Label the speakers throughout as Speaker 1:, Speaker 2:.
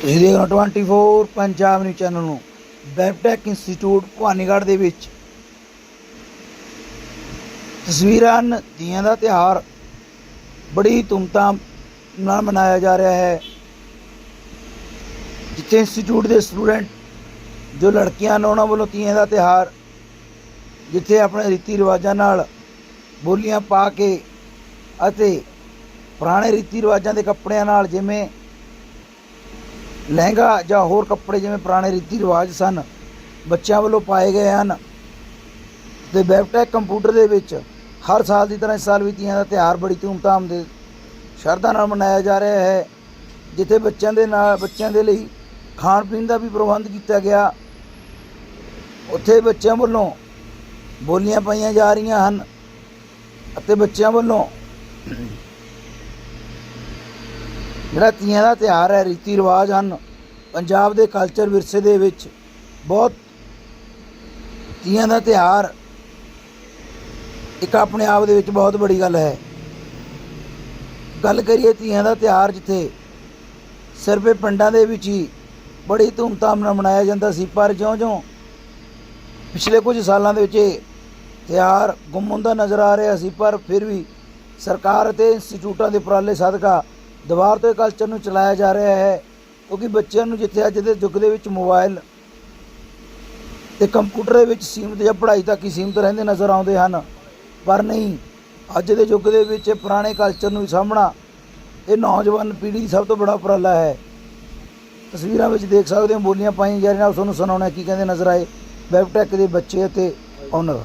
Speaker 1: ਤੁਸੀਂ ਦੇਖ ਰਹੇ ਹੋ 24 ਪੰਜਾਬ ਨਿਊਜ਼ ਚੈਨਲ ਨੂੰ ਵੈਬਟੈਕ ਇੰਸਟੀਚਿਊਟ ਭਵਾਨੀਗੜ੍ਹ ਦੇ ਵਿੱਚ ਤਸਵੀਰਾਂ ਹਨ ਤੀਆਂ ਦਾ ਤਿਉਹਾਰ ਬੜੀ ਧੂਮਧਾਮ ਨਾਲ ਮਨਾਇਆ ਜਾ ਰਿਹਾ ਹੈ। ਜਿੱਥੇ ਇੰਸਟੀਚਿਊਟ ਦੇ ਸਟੂਡੈਂਟ ਜੋ ਲੜਕੀਆਂ ਹਨ ਉਹਨਾਂ ਵੱਲੋਂ ਤੀਆਂ ਦਾ ਤਿਉਹਾਰ ਜਿੱਥੇ ਆਪਣੇ ਰੀਤੀ ਰਿਵਾਜਾਂ ਨਾਲ ਬੋਲੀਆਂ ਪਾ ਕੇ ਅਤੇ ਪੁਰਾਣੇ ਰੀਤੀ ਰਿਵਾਜਾਂ ਦੇ ਕੱਪੜਿਆਂ ਨਾਲ ਜਿਵੇਂ ਲਹਿੰਗਾ ਜਾਂ ਹੋਰ ਕੱਪੜੇ ਜਿਵੇਂ ਪੁਰਾਣੇ ਰੀਤੀ ਰਿਵਾਜ ਸਨ, ਬੱਚਿਆਂ ਵੱਲੋਂ ਪਾਏ ਗਏ ਹਨ। ਤੇ ਵੈਬਟੈਕ ਕੰਪਿਊਟਰ ਦੇ ਵਿੱਚ ਹਰ ਸਾਲ ਦੀ ਤਰ੍ਹਾਂ ਇਸ ਸਾਲ ਵੀ ਤੀਆਂ ਦਾ ਤਿਉਹਾਰ ਬੜੀ ਧੂਮਧਾਮ ਦੇ ਸ਼ਰਧਾ ਨਾਲ ਮਨਾਇਆ ਜਾ ਰਿਹਾ ਹੈ, ਜਿੱਥੇ ਬੱਚਿਆਂ ਦੇ ਨਾਲ, ਬੱਚਿਆਂ ਦੇ ਲਈ ਖਾਣ ਪੀਣ ਦਾ ਵੀ ਪ੍ਰਬੰਧ ਕੀਤਾ ਗਿਆ। ਉੱਥੇ ਬੱਚਿਆਂ ਵੱਲੋਂ ਬੋਲੀਆਂ ਪਾਈਆਂ ਜਾ ਰਹੀਆਂ ਹਨ ਅਤੇ ਬੱਚਿਆਂ ਵੱਲੋਂ ਜਿਹੜਾ ਤੀਆਂ ਦਾ ਤਿਉਹਾਰ ਹੈ, ਰੀਤੀ ਰਿਵਾਜ ਹਨ, ਪੰਜਾਬ ਦੇ ਕਲਚਰ ਵਿਰਸੇ ਦੇ ਵਿੱਚ ਬਹੁਤ ਤੀਆਂ ਦਾ ਤਿਉਹਾਰ ਇੱਕ ਆਪਣੇ ਆਪ ਦੇ ਵਿੱਚ ਬਹੁਤ ਬੜੀ ਗੱਲ ਹੈ। ਗੱਲ ਕਰੀਏ ਤੀਆਂ ਦਾ ਤਿਉਹਾਰ ਜਿੱਥੇ ਸਿਰਫ ਪਿੰਡਾਂ ਦੇ ਵਿੱਚ ਹੀ ਬੜੀ ਧੂਮਧਾਮ ਨਾਲ ਮਨਾਇਆ ਜਾਂਦਾ ਸੀ, ਪਰ ਜਿਉਂ-ਜਿਉਂ ਪਿਛਲੇ ਕੁਝ ਸਾਲਾਂ ਦੇ ਵਿੱਚ ਇਹ ਤਿਉਹਾਰ ਗੁੰਮ ਹੁੰਦਾ ਨਜ਼ਰ ਆ ਰਿਹਾ ਸੀ, ਪਰ ਫਿਰ ਵੀ ਸਰਕਾਰ ਅਤੇ ਇੰਸਟੀਚਿਊਟਾਂ ਦੇ ਉਪਰਾਲੇ ਸਦਕਾ ਦੁਬਾਰ ਤੋਂ ਇਹ ਕਲਚਰ ਨੂੰ ਚਲਾਇਆ ਜਾ ਰਿਹਾ ਹੈ, ਕਿਉਂਕਿ ਬੱਚਿਆਂ ਨੂੰ ਜਿੱਥੇ ਅੱਜ ਦੇ ਯੁੱਗ ਦੇ ਵਿੱਚ ਮੋਬਾਈਲ ਤੇ ਕੰਪਿਊਟਰ ਦੇ ਵਿੱਚ ਸੀਮਿਤ ਜਾਂ ਪੜ੍ਹਾਈ ਤੱਕ ਹੀ ਸੀਮਿਤ ਰਹਿੰਦੇ ਨਜ਼ਰ ਆਉਂਦੇ ਹਨ। ਪਰ ਨਹੀਂ, ਅੱਜ ਦੇ ਯੁੱਗ ਦੇ ਵਿੱਚ ਇਹ ਪੁਰਾਣੇ ਕਲਚਰ ਨੂੰ ਵੀ ਸਾਹਮਣਾ ਇਹ ਨੌਜਵਾਨ ਪੀੜ੍ਹੀ ਦੀ ਸਭ ਤੋਂ ਬੜਾ ਉਪਰਾਲਾ ਹੈ। ਤਸਵੀਰਾਂ ਵਿੱਚ ਦੇਖ ਸਕਦੇ ਹੋ ਬੋਲੀਆਂ ਪਾਈਆਂ ਜਾ ਰਹੀਆਂ ਨਾਲ ਤੁਹਾਨੂੰ ਸੁਣਾਉਣਾ ਕੀ ਕਹਿੰਦੇ ਨਜ਼ਰ ਆਏ ਵੈਬਟੈਕ ਦੇ ਬੱਚੇ ਅਤੇ ਓਨਰ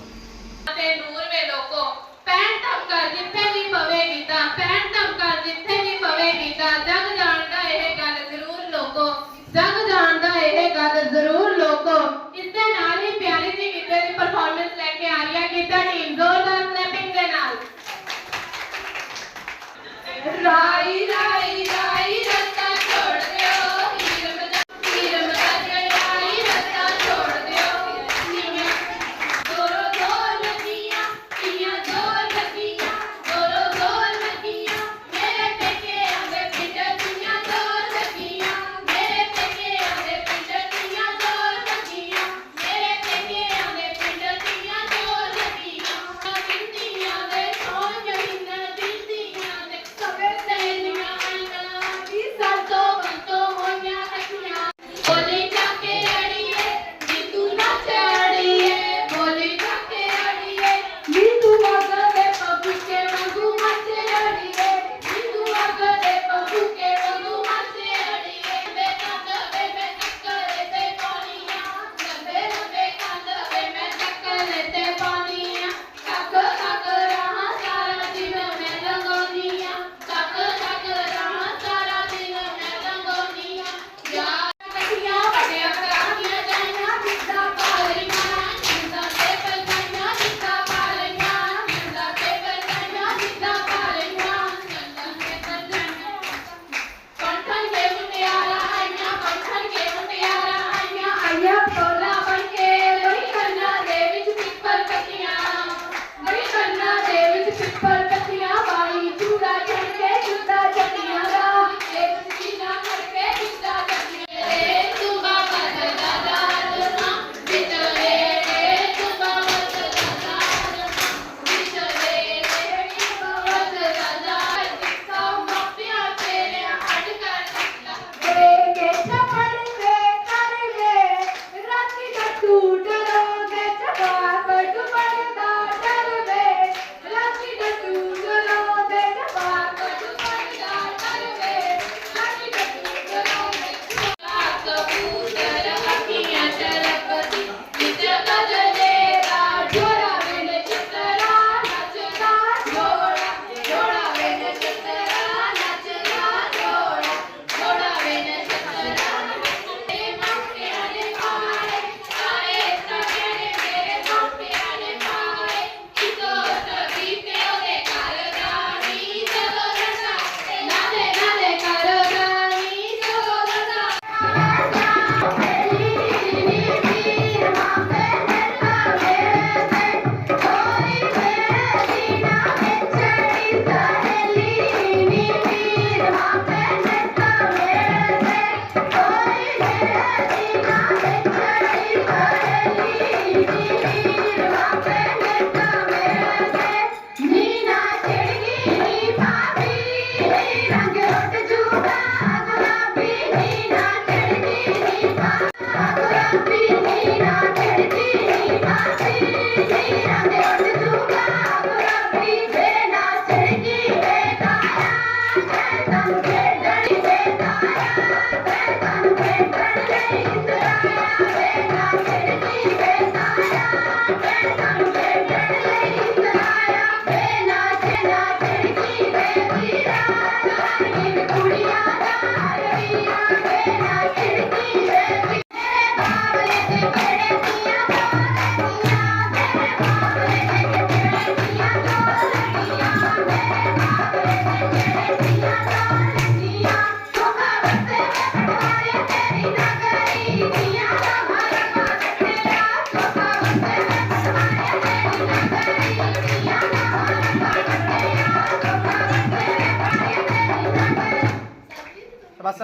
Speaker 2: ਬਸ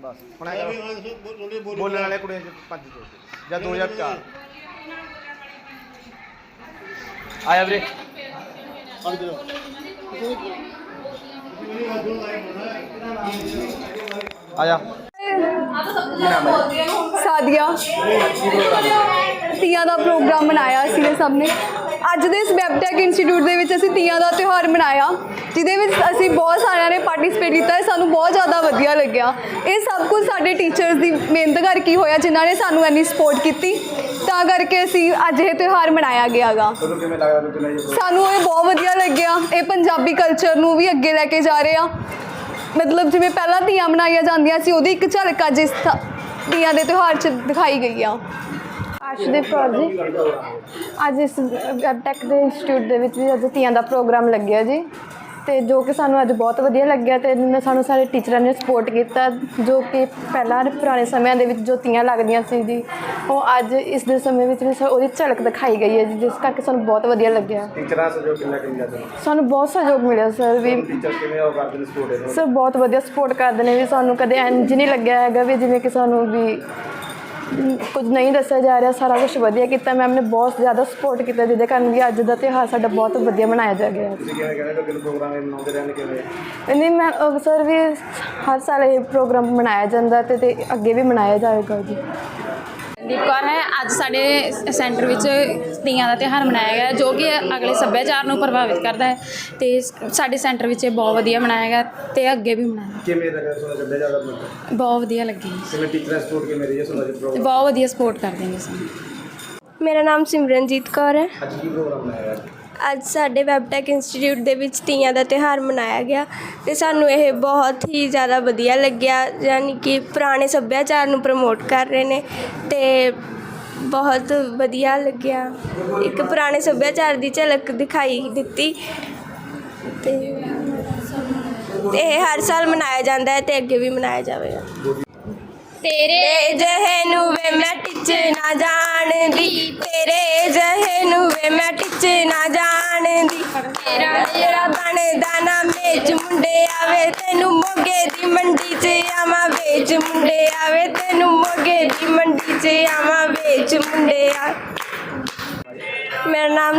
Speaker 2: ਬਸ ਹੁਣ ਐਂ ਕਰੋ। ਬੋਲਣ ਵਾਲੇ ਕੁੜੀਆਂ ਚ ਪੰਜ ਦੋ ਜਾਂ 2004 ਆਇਆ ਵੀਰੇ ਆਇਆ
Speaker 3: ਸਾਦੀਆਂ ਤੀਆਂ ਦਾ ਪ੍ਰੋਗਰਾਮ ਮਨਾਇਆ ਸੀ ਸਭ ਨੇ ਅੱਜ ਦੇ ਇਸ ਵੈਬਟੈਕ ਇੰਸਟੀਚਿਊਟ ਦੇ ਵਿੱਚ ਅਸੀਂ ਤੀਆਂ ਦਾ ਤਿਉਹਾਰ ਮਨਾਇਆ ਜਿਹਦੇ ਵਿੱਚ ਅਸੀਂ ਬਹੁਤ ਸਾਰਿਆਂ ਨੇ ਪਾਰਟਿਸਿਪੇਟ ਕੀਤਾ ਹੈ ਸਾਨੂੰ ਬਹੁਤ ਜ਼ਿਆਦਾ ਵਧੀਆ ਲੱਗਿਆ। ਇਹ ਸਭ ਕੁਝ ਸਾਡੇ ਟੀਚਰਸ ਦੀ ਮਿਹਨਤ ਕਰਕੇ ਹੋਇਆ ਜਿਨ੍ਹਾਂ ਨੇ ਸਾਨੂੰ ਇੰਨੀ ਸਪੋਰਟ ਕੀਤੀ। ਤਾਂ ਕਰਕੇ ਅਸੀਂ ਅੱਜ ਇਹ ਤਿਉਹਾਰ ਮਨਾਇਆ ਗਿਆਗਾ ਸਾਨੂੰ ਇਹ ਬਹੁਤ ਵਧੀਆ ਲੱਗਿਆ। ਇਹ ਪੰਜਾਬੀ ਕਲਚਰ ਨੂੰ ਵੀ ਅੱਗੇ ਲੈ ਕੇ ਜਾ ਰਹੇ। ਆ ਮਤਲਬ ਜਿਵੇਂ ਪਹਿਲਾਂ ਤੀਆਂ ਮਨਾਈਆਂ ਜਾਂਦੀਆਂ ਸੀ ਉਹਦੀ ਇੱਕ ਝਲਕ ਅੱਜ ਇਸ ਤੀਆਂ ਦੇ ਤਿਉਹਾਰ 'ਚ ਦਿਖਾਈ ਗਈ ਆ।
Speaker 4: ਆਸ਼ਦੀਪ ਕੌਰ ਜੀ। ਅੱਜ ਇਸ ਵੈਬਟੈਕ ਦੇ ਇੰਸਟੀਚਿਊਟ ਦੇ ਵਿੱਚ ਵੀ ਅੱਜ ਤੀਆਂ ਦਾ ਪ੍ਰੋਗਰਾਮ ਲੱਗਿਆ ਜੀ। ਤੇ ਜੋ ਕਿ ਸਾਨੂੰ ਅੱਜ ਬਹੁਤ ਵਧੀਆ ਲੱਗਿਆ ਤੇ ਇਹਨਾਂ ਸਾਨੂੰ ਸਾਰੇ ਟੀਚਰਾਂ ਨੇ ਸਪੋਰਟ ਕੀਤਾ ਜੋ ਕਿ ਪਹਿਲਾਂ ਪੁਰਾਣੇ ਸਮਿਆਂ ਦੇ ਵਿੱਚ ਜੋ ਤੀਆਂ ਲੱਗਦੀਆਂ ਸੀ ਜੀ ਉਹ ਅੱਜ ਇਸ ਦੇ ਸਮੇਂ ਵਿੱਚ ਵੀ ਸਾ- ਉਹਦੀ ਝਲਕ ਦਿਖਾਈ ਗਈ ਹੈ ਜੀ ਜਿਸ ਕਰਕੇ ਸਾਨੂੰ ਬਹੁਤ ਵਧੀਆ ਲੱਗਿਆ।
Speaker 2: ਟੀਚਰਾਂ ਸਹਿਯੋਗ ਕਿੰਨਾ ਕਿੰਨਾ
Speaker 4: ਸਾਨੂੰ ਬਹੁਤ ਸਹਿਯੋਗ ਮਿਲਿਆ ਸਰ ਵੀ
Speaker 2: ਟੀਚਰ ਕਿਵੇਂ ਉਹ ਕਰਦੇ ਨੇ ਸਪੋਰਟ
Speaker 4: ਸਰ ਬਹੁਤ ਵਧੀਆ ਸਪੋਰਟ ਕਰਦੇ ਨੇ ਵੀ ਸਾਨੂੰ ਕਦੇ ਇੰਜ ਨਹੀਂ ਲੱਗਿਆ ਹੈਗਾ ਵੀ ਜਿਵੇਂ ਕਿ ਸਾਨੂੰ ਵੀ ਕੁਝ ਨਹੀਂ ਦੱਸਿਆ ਜਾ ਰਿਹਾ ਸਾਰਾ ਕੁਝ ਵਧੀਆ ਕੀਤਾ। ਮੈਮ ਨੇ ਬਹੁਤ ਜ਼ਿਆਦਾ ਸਪੋਰਟ ਕੀਤਾ ਜਿਹਦੇ ਕਾਰਨ ਵੀ ਅੱਜ ਦਾ ਤਿਉਹਾਰ ਸਾਡਾ ਬਹੁਤ ਵਧੀਆ ਮਨਾਇਆ ਜਾ ਗਿਆ
Speaker 2: ਤੁਸੀਂ ਕਿਵੇਂ ਕਹਿੰਦੇ ਕਿ ਪ੍ਰੋਗਰਾਮ ਇਹ ਮਨਾਉਂਦੇ ਰਹਿਣ ਕਿਵੇਂ?
Speaker 4: ਨਹੀਂ ਮੈਂ ਅਹ, ਸਰ ਵੀ ਹਰ ਸਾਲ ਇਹ ਪ੍ਰੋਗਰਾਮ ਮਨਾਇਆ ਜਾਂਦਾ ਤੇ ਅੱਗੇ ਵੀ ਮਨਾਇਆ ਜਾਏਗਾ ਜੀ।
Speaker 5: ਦੀਪ ਕੌਰ ਹੈ। ਅੱਜ ਸਾਡੇ ਸੈਂਟਰ ਵਿੱਚ ਤੀਆਂ ਦਾ ਤਿਉਹਾਰ ਮਨਾਇਆ ਗਿਆ ਜੋ ਕਿ ਅਗਲੇ ਸੱਭਿਆਚਾਰ ਨੂੰ ਪ੍ਰਭਾਵਿਤ ਕਰਦਾ ਹੈ ਤੇ ਸਾਡੇ ਸੈਂਟਰ ਵਿੱਚ ਇਹ ਬਹੁਤ ਵਧੀਆ ਮਨਾਇਆ ਗਿਆ ਤੇ ਅੱਗੇ ਵੀ ਮਨਾਇਆ
Speaker 2: ਕਿਵੇਂ ਲੱਗਾ ਜ਼ਿਆਦਾ ਮਤਲਬ
Speaker 5: ਬਹੁਤ ਵਧੀਆ ਲੱਗੀ
Speaker 2: ਕਿਵੇਂ ਟੀਚਰਾਂ ਸਪੋਰਟ ਕਿਵੇਂ ਰਹੀ ਹੈ ਸੋਨਾ ਜੀ
Speaker 5: ਤੇ
Speaker 2: ਪ੍ਰੋਗਰਾਮ?
Speaker 5: ਬਹੁਤ ਵਧੀਆ ਸਪੋਰਟ ਕਰਦੇ ਨੇ ਸਾਨੂੰ।
Speaker 6: ਮੇਰਾ ਨਾਮ ਸਿਮਰਨਜੀਤ ਕੌਰ ਹੈ।
Speaker 2: ਅੱਜ ਕੀ ਪ੍ਰੋਗਰਾਮ ਬਣਾਇਆ ਅੱਜ
Speaker 6: ਅੱਜ ਸਾਡੇ ਵੈਬਟੈਕ ਇੰਸਟੀਚਿਊਟ ਦੇ ਵਿੱਚ ਤੀਆਂ ਦਾ ਤਿਉਹਾਰ ਮਨਾਇਆ ਗਿਆ ਅਤੇ ਸਾਨੂੰ ਇਹ ਬਹੁਤ ਹੀ ਜ਼ਿਆਦਾ ਵਧੀਆ ਲੱਗਿਆ, ਯਾਨੀ ਕਿ ਪੁਰਾਣੇ ਸੱਭਿਆਚਾਰ ਨੂੰ ਪ੍ਰਮੋਟ ਕਰ ਰਹੇ ਨੇ ਅਤੇ ਬਹੁਤ ਵਧੀਆ ਲੱਗਿਆ। ਇੱਕ ਪੁਰਾਣੇ ਸੱਭਿਆਚਾਰ ਦੀ ਝਲਕ ਦਿਖਾਈ ਦਿੱਤੀ ਅਤੇ ਇਹ ਹਰ ਸਾਲ ਮਨਾਇਆ ਜਾਂਦਾ ਹੈ ਅਤੇ ਅੱਗੇ ਵੀ ਮਨਾਇਆ ਜਾਵੇਗਾ। ਤੇਰੇ ਜਹੇ ਨੂੰ ਵੇ ਮੈਂ ਟਿੱਚ ਨਾ ਜਾਣਦੀ। ਤੇਰੇ ਜਹੇ ਨੂੰ ਵੇ ਮੈਂ ਟਿੱਚ ਨਾ ਜਾਣਦੀ। ਤੇਰਾ ਜਿਹੜਾ ਬਣਦਾ ਨਾ ਮੇਚ ਮੁੰਡੇ ਆਵੇ ਤੈਨੂੰ ਮੋਗੇ ਦੀ ਮੰਡੀ 'ਚ ਆਵਾਂ ਵੇਚ ਮੁੰਡੇ ਆਵੇ ਤੈਨੂੰ ਮੋਗੇ ਦੀ ਮੰਡੀ 'ਚ ਆਵਾਂ ਵੇਚ ਮੁੰਡੇ ਆ। ਮੇਰਾ ਨਾਮ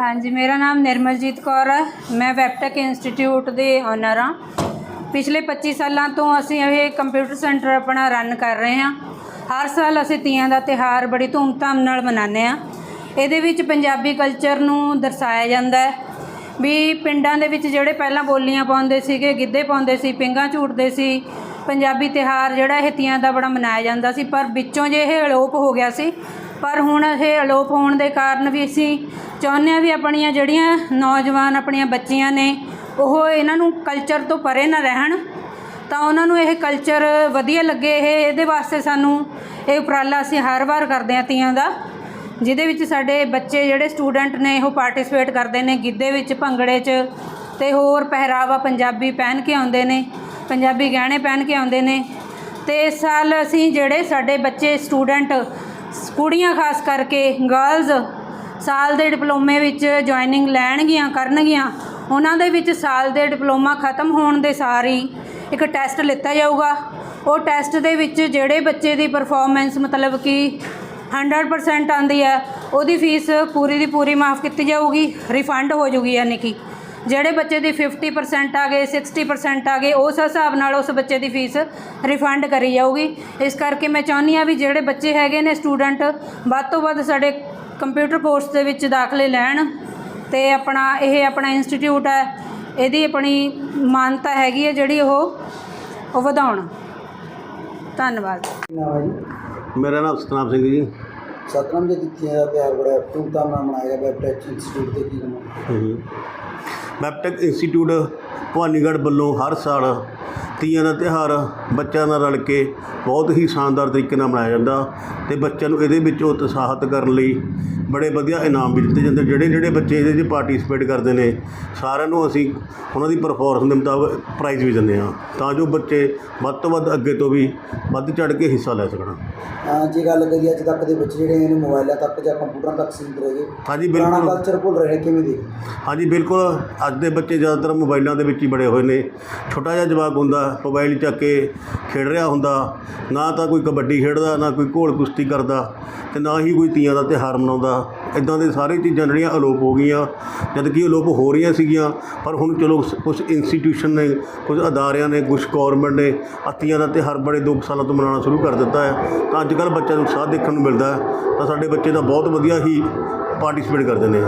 Speaker 7: ਹਾਂਜੀ ਮੇਰਾ ਨਾਮ ਨਿਰਮਲਜੀਤ ਕੌਰ ਹੈ ਮੈਂ ਵੈਬਟੈਕ ਇੰਸਟੀਚਿਊਟ ਦੇ ਓਨਰ ਹਾਂ ਪਿਛਲੇ 25 ਸਾਲਾਂ ਤੋਂ ਅਸੀਂ ਇਹ ਕੰਪਿਊਟਰ ਸੈਂਟਰ ਆਪਣਾ ਰਨ ਕਰ ਰਹੇ ਹਾਂ। ਹਰ ਸਾਲ ਅਸੀਂ ਤੀਆਂ ਦਾ ਤਿਹਾਰ ਬੜੀ ਧੂਮਧਾਮ ਨਾਲ ਮਨਾਉਂਦੇ ਹਾਂ। ਇਹਦੇ ਵਿੱਚ ਪੰਜਾਬੀ ਕਲਚਰ ਨੂੰ ਦਰਸਾਇਆ ਜਾਂਦਾ ਹੈ ਵੀ ਪਿੰਡਾਂ ਦੇ ਵਿੱਚ ਜਿਹੜੇ ਪਹਿਲਾਂ ਬੋਲੀਆਂ ਪਾਉਂਦੇ ਸੀਗੇ, ਗਿੱਧੇ ਪਾਉਂਦੇ ਸੀ, ਪਿੰਗਾ ਝੂਟਦੇ ਸੀ, ਪੰਜਾਬੀ ਤਿਹਾਰ ਜਿਹੜਾ ਇਹ ਤੀਆਂ ਦਾ ਬੜਾ ਮਨਾਇਆ ਜਾਂਦਾ ਸੀ। ਪਰ ਵਿੱਚੋਂ ਜੇ ਇਹ ਅਲੋਪ ਹੋ ਗਿਆ ਸੀ, ਪਰ ਹੁਣ ਇਹ ਅਲੋਪ ਹੋਣ ਦੇ ਕਾਰਨ ਵੀ ਅਸੀਂ ਚਾਹੁੰਦੇ ਹਾਂ ਵੀ ਆਪਣੀਆਂ ਜਿਹੜੀਆਂ ਨੌਜਵਾਨ, ਆਪਣੀਆਂ ਬੱਚੀਆਂ ਨੇ ਉਹ ਇਹਨਾਂ ਨੂੰ ਕਲਚਰ ਤੋਂ ਪਰੇ ਨਾ ਰਹਿਣ, ਤਾਂ ਉਹਨਾਂ ਨੂੰ ਇਹ ਕਲਚਰ ਵਧੀਆ ਲੱਗੇ, ਇਹ ਇਹਦੇ ਵਾਸਤੇ ਸਾਨੂੰ ਇਹ ਉਪਰਾਲਾ ਅਸੀਂ ਹਰ ਵਾਰ ਕਰਦੇ ਹਾਂ ਤੀਆਂ ਦਾ, ਜਿਹਦੇ ਵਿੱਚ ਸਾਡੇ ਬੱਚੇ ਜਿਹੜੇ ਸਟੂਡੈਂਟ ਨੇ, ਉਹ ਪਾਰਟਿਸਿਪੇਟ ਕਰਦੇ ਨੇ ਗਿੱਧੇ ਵਿੱਚ, ਭੰਗੜੇ 'ਚ, ਤੇ ਹੋਰ ਪਹਿਰਾਵਾ ਪੰਜਾਬੀ ਪਹਿਨ ਕੇ ਆਉਂਦੇ ਨੇ, ਪੰਜਾਬੀ ਗਹਿਣੇ ਪਹਿਨ ਕੇ ਆਉਂਦੇ ਨੇ, ਤੇ ਇਸ ਸਾਲ ਅਸੀਂ ਜਿਹੜੇ ਸਾਡੇ ਬੱਚੇ ਸਟੂਡੈਂਟ ਕੁੜੀਆਂ ਖਾਸ ਕਰਕੇ ਗਰਲਜ਼ ਸਾਲ ਦੇ ਡਿਪਲੋਮੇ ਵਿੱਚ ਜੁਆਇਨਿੰਗ ਲੈਣਗੀਆਂ, ਕਰਨਗੀਆਂ ਉਹਨਾਂ ਦੇ ਵਿੱਚ ਸਾਲ ਦੇ ਡਿਪਲੋਮਾ ਖਤਮ ਹੋਣ ਦੇ ਸਾਰ ਹੀ ਇੱਕ ਟੈਸਟ ਲਿੱਤਾ ਜਾਊਗਾ। ਉਹ ਟੈਸਟ ਦੇ ਵਿੱਚ ਜਿਹੜੇ ਬੱਚੇ ਦੀ ਪਰਫਾਰਮੈਂਸ ਮਤਲਬ ਕਿ 100% ਆਂਦੀ ਹੈ, ਉਹਦੀ ਫੀਸ ਪੂਰੀ ਦੀ ਪੂਰੀ ਮਾਫ ਕੀਤੀ ਜਾਊਗੀ ਰਿਫੰਡ ਹੋ ਜਾਊਗੀ ਯਾਨੀ ਕਿ। ਜਿਹੜੇ ਬੱਚੇ ਦੀ 50% ਆ ਗਏ 60% ਆ ਗਏ, ਉਸ ਹਿਸਾਬ ਨਾਲ ਉਸ ਬੱਚੇ ਦੀ ਫੀਸ ਰਿਫੰਡ ਕਰੀ ਜਾਊਗੀ। ਇਸ ਕਰਕੇ ਮੈਂ ਚਾਹੁੰਦੀ ਆ ਵੀ ਜਿਹੜੇ ਬੱਚੇ ਹੈਗੇ ਨੇ ਸਟੂਡੈਂਟ ਵੱਧ ਤੋਂ ਵੱਧ ਸਾਡੇ ਕੰਪਿਊਟਰ ਕੋਰਸ ਦੇ ਵਿੱਚ ਦਾਖਲੇ ਲੈਣ। ਤੇ ਆਪਣਾ ਇਹ ਆਪਣਾ ਇੰਸਟੀਚਿਊਟ ਹੈ ਇਹਦੀ ਆਪਣੀ ਮਾਨਤਾ ਹੈਗੀ ਹੈ ਜਿਹੜੀ ਉਹ ਉਹ ਵਧਾਉਣ। ਧੰਨਵਾਦ।
Speaker 1: ਨਾਮ ਹੈ ਜੀ?
Speaker 8: ਮੇਰਾ ਨਾਮ ਸਤਨਾਮ ਸਿੰਘ ਜੀ।
Speaker 1: ਸਤਨਾਮ ਜੀ ਤੀਆਂ ਦਾ ਤਿਉਹਾਰ ਬੜਾ ਧੂਮਧਾਮ ਨਾਲ ਮਨਾਇਆ ਗਿਆ ਵੈਬਟੈਕ ਇੰਸਟੀਚਿਊਟ ਦੇ ਕੀ ਨਾਮ
Speaker 8: ਮੈਪਟੈਕ ਇੰਸਟੀਚਿਊਟ ਭਵਾਨੀਗੜ੍ਹ ਵੱਲੋਂ ਹਰ ਸਾਲ ਤੀਆਂ ਦਾ ਤਿਉਹਾਰ ਬੱਚਿਆਂ ਨਾਲ ਰਲ ਕੇ ਬਹੁਤ ਹੀ ਸ਼ਾਨਦਾਰ ਤਰੀਕੇ ਨਾਲ ਮਨਾਇਆ ਜਾਂਦਾ ਤੇ ਬੱਚਿਆਂ ਨੂੰ ਇਹਦੇ ਵਿੱਚ ਉਤਸ਼ਾਹਿਤ ਕਰਨ ਲਈ ਬੜੇ ਵਧੀਆ ਇਨਾਮ ਵੀ ਦਿੱਤੇ ਜਾਂਦੇ। ਜਿਹੜੇ ਜਿਹੜੇ ਬੱਚੇ ਇਹਦੇ 'ਚ ਪਾਰਟਿਸਿਪੇਟ ਕਰਦੇ ਨੇ ਸਾਰਿਆਂ ਨੂੰ ਅਸੀਂ ਉਹਨਾਂ ਦੀ ਪਰਫਾਰਮੈਂਸ ਦੇ ਮੁਤਾਬਕ ਪ੍ਰਾਈਜ਼ ਵੀ ਦਿੰਦੇ ਹਾਂ ਤਾਂ ਜੋ ਬੱਚੇ ਵੱਧ ਤੋਂ ਵੱਧ ਅੱਗੇ ਤੋਂ ਵੀ ਵੱਧ ਚੜ ਕੇ ਹਿੱਸਾ ਲੈ ਸਕਣ।
Speaker 1: ਜੇ ਗੱਲ ਕਰੀਏ ਅੱਜ ਤੱਕ ਦੇ ਬੱਚੇ ਜਿਹੜੇ ਨੇ ਮੋਬਾਈਲਾਂ ਤੱਕ ਜਾਂ ਕੰਪਿਊਟਰਾਂ ਤੱਕ ਸੀਮਿਤ ਰਹਿ ਗਏ
Speaker 8: ਹਾਂਜੀ ਬਿਲਕੁਲ।
Speaker 1: ਕਲਚਰ ਭੁੱਲ ਰਹੇ ਕਿਵੇਂ ਦੇ?
Speaker 8: ਹਾਂਜੀ ਬਿਲਕੁਲ। ਅੱਜ ਦੇ ਬੱਚੇ ਜ਼ਿਆਦਾਤਰ ਮੋਬਾਈਲਾਂ ਦੇ ਵਿੱਚ ਹੀ ਬੜੇ ਹੋਏ ਨੇ। ਛੋਟਾ ਜਿਹਾ ਜਵਾਕ ਹੁੰਦਾ ਮੋਬਾਈਲ ਚੱਕ ਕੇ ਖੇਡ ਰਿਹਾ ਹੁੰਦਾ, ਨਾ ਤਾਂ ਕੋਈ ਕਬੱਡੀ ਖੇਡਦਾ, ਨਾ ਕੋਈ ਘੋਲ ਕੁਸ਼ਤੀ ਕਰਦਾ ਅਤੇ ਨਾ ਹੀ ਕੋਈ ਤੀਆਂ ਦਾ ਤਿਉਹਾਰ ਮਨਾਉਂਦਾ। ਇੱਦਾਂ ਦੇ ਸਾਰੇ ਚੀਜ਼ਾਂ ਜਿਹੜੀਆਂ ਅਲੋਪ ਹੋ ਗਈਆਂ ਜਦ ਕਿ ਅਲੋਪ ਹੋ ਰਹੀਆਂ ਸੀਗੀਆਂ, ਪਰ ਹੁਣ ਚਲੋ ਕੁਝ ਇੰਸਟੀਟਿਊਸ਼ਨ ਨੇ ਕੁਝ ਅਦਾਰਿਆਂ ਨੇ ਕੁਝ ਗੌਰਮੈਂਟ ਨੇ ਅੱਤੀਆਂ ਦਾ ਤਿਉਹਾਰ ਬੜੇ ਦੋ ਸਾਲਾਂ ਤੋਂ ਮਨਾਉਣਾ ਸ਼ੁਰੂ ਕਰ ਦਿੱਤਾ ਹੈ। ਤਾਂ ਅੱਜ ਕੱਲ੍ਹ ਬੱਚਿਆਂ ਨੂੰ ਉਤਸ਼ਾਹ ਦੇਖਣ ਨੂੰ ਮਿਲਦਾ ਹੈ, ਤਾਂ ਸਾਡੇ ਬੱਚੇ ਤਾਂ ਬਹੁਤ ਵਧੀਆ ਹੀ ਪਾਰਟਿਸਿਪੇਟ ਕਰਦੇ ਨੇ।